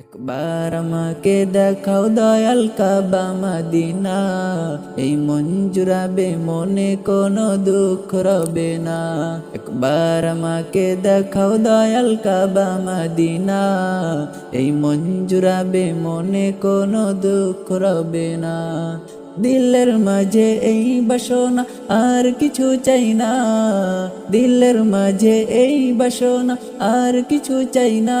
একবার আমাকে দেখাও দয়াল কাবা মাদিনা। এই জুড়াবে মনে কোনো দুঃখ রবে না। একবার আমাকে দেখাও দয়াল কাবা মাদিনা। এই জুড়াবে মনে কোনো দুঃখ রবে না। দিলের মাঝে এই বাসনা আর কিছু চাই না। দিলের মাঝে এই বাসনা আর কিছু চাই না।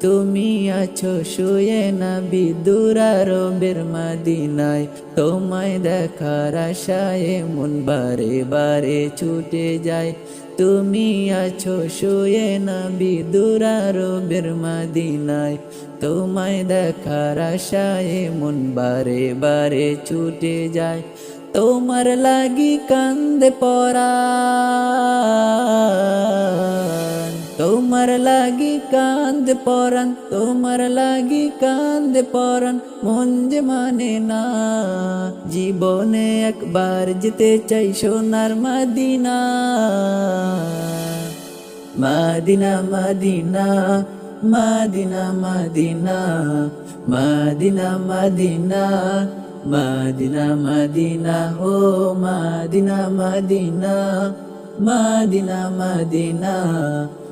তুমি আছো শুয়ে না বিদুরারবের মাদিনায়। তোমায় দেখার আশায় মন বারে বারে ছুটে যায়। তুমি আছো শুয়ে না বিদুরারবের মাদিনায়। তোমায় দেখার আশায় মন বারে বারে ছুটে যায়। তোমার লাগি কান্দে পরা তোমার লাগি কান্দ পরান তোমার লাগি কান্দ পরান মন যে মানে না, জীবনে একবার যেতে চাই সোনার Madina. Medina Medina Medina Medina Medina Medina Medina Medina, ও Medina Medina Medina Medina.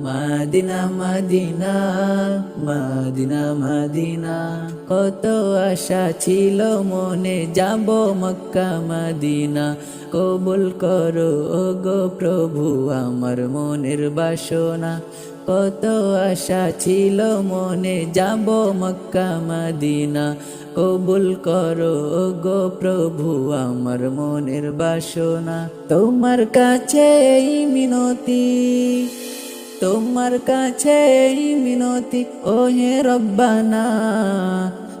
Medina Medina Medina Medina. কত আশা ছিল মনে, যাব মক্কা, মাদিনা। কবুল করো ও গো প্রভু, আমার মনের বাসনা। কত আশা ছিল মনে, যাব মক্কা, মাদিনা। কবুল করো গো প্রভু, আমার মনের বাসনা। তোমার কাছে এই মিনতি। তোমার কাছে মিনতি ও হে রব্বানা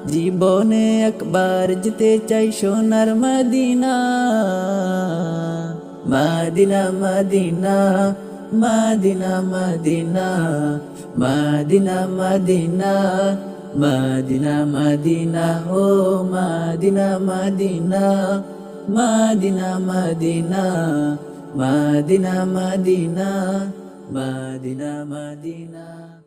জীবনে একবার যেতে চাই সোনার Medina Medina Medina Medina Medina Medina Medina Medina Medina ও Medina Medina Medina Medina Medina Medina Medina Medina.